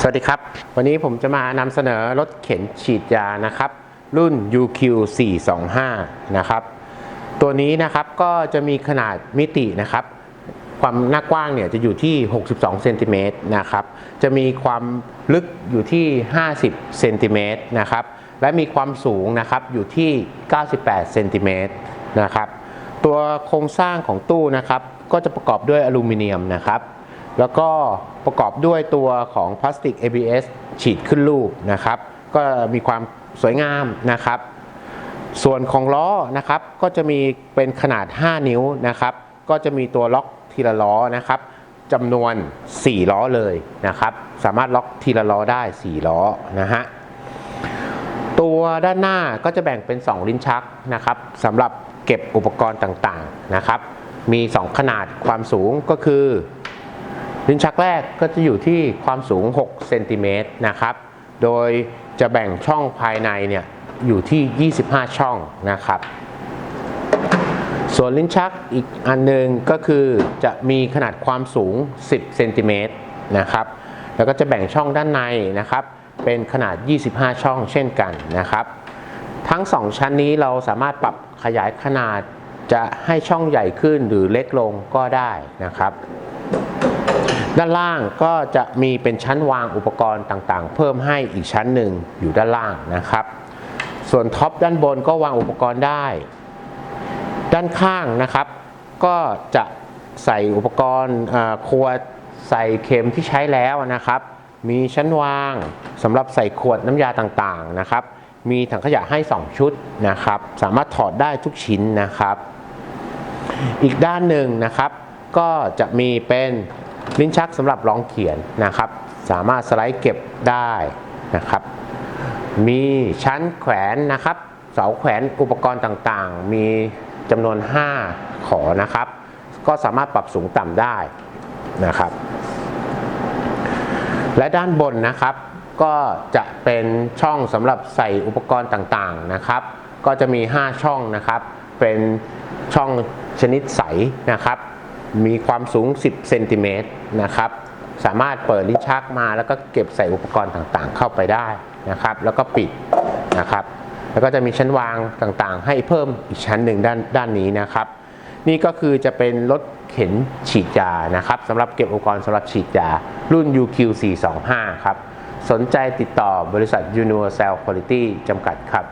สวัสดีครับ วันนี้ผมจะมานำเสนอรถเข็นฉีดยานะครับ รุ่น UQ 425นะครับ ตัวนี้นะครับก็จะมีขนาดมิตินะครับ ความหน้ากว้างเนี่ยจะอยู่ที่ 62เซนติเมตรนะครับ จะมีความลึกอยู่ที่ 50เซนติเมตรนะครับ และมีความสูงนะครับอยู่ที่ 98เซนติเมตรนะครับ ตัวโครงสร้างของตู้นะครับ ก็จะประกอบด้วยอลูมิเนียมนะครับ แล้วก็ประกอบด้วยตัวของพลาสติก ABS ฉีดขึ้นรูปนะครับ ก็มีความสวยงามนะครับ ส่วนของล้อนะครับก็จะมีเป็นขนาด 5 นิ้วนะครับ ก็จะมีตัวล็อกทีละล้อนะครับจำนวน 4 ล้อเลยนะครับ สามารถล็อกทีละล้อได้ 4 ล้อนะฮะตัวด้านหน้าก็จะแบ่งเป็น 2 ลิ้นชักนะครับสำหรับเก็บอุปกรณ์ต่างๆนะครับ มี 2 ขนาดความสูงก็คือ ลิ้นชักแรกก็จะอยู่ที่ความสูง6เซนติเมตรนะครับ โดยจะแบ่งช่องภายในเนี่ยอยู่ที่ 25 ช่องนะครับ ส่วนลิ้นชักอีกอันหนึงก็คือจะมีขนาดความสูง 10เซนติเมตรนะครับ แล้วก็จะแบ่งช่องด้านในนะครับ เป็นขนาด 25 ช่องเช่นกันนะครับ ทั้ง 2 ชั้นนี้เราสามารถปรับขยายขนาดจะให้ช่องใหญ่ขึ้นหรือเล็กลงก็ได้นะครับ ด้านล่างก็จะมีเป็นชั้นวางอุปกรณ์ต่างๆ เพิ่มให้อีกชั้นหนึ่งอยู่ด้านล่างนะครับ ส่วนท็อปด้านบนก็วางอุปกรณ์ได้ ด้านข้างนะครับ ก็จะใส่อุปกรณ์เอ่อขวดใส่เข็มที่ใช้แล้วนะครับ มีชั้นวางสำหรับใส่ขวดน้ำยาต่างๆนะครับ มีถังขยะให้ 2 ชุดนะครับ สามารถถอดได้ทุกชิ้นนะครับ อีกด้านหนึ่งนะครับ ก็จะมีเป็น ลิ้นชักสำหรับรองเขียนนะครับ สามารถสไลด์เก็บได้นะครับ มีชั้นแขวนนะครับ เสาแขวนอุปกรณ์ต่างๆ มีจำนวน 5 ขอนะครับ ก็สามารถปรับสูงต่ำได้นะครับ และด้านบนนะครับ ก็จะเป็นช่องสำหรับใส่อุปกรณ์ต่างๆนะครับ ก็จะมี 5 ช่องนะครับ เป็นช่องชนิดใสนะครับ มีความสูง 10 เซนติเมตรนะครับ สามารถเปิดลิ้นชักมาแล้วก็เก็บใส่อุปกรณ์ต่างๆ เข้าไปได้นะครับ แล้วก็ปิดนะครับ แล้วก็จะมีชั้นวางต่างๆ ให้เพิ่มอีกชั้นหนึ่งด้านด้านนี้นะครับ นี่ก็คือจะเป็นรถเข็นฉีดยานะครับสำหรับเก็บอุปกรณ์สำหรับฉีดยารุ่น UQ 425 ครับ สนใจติดต่อบริษัท Universal Quality จำกัดครับ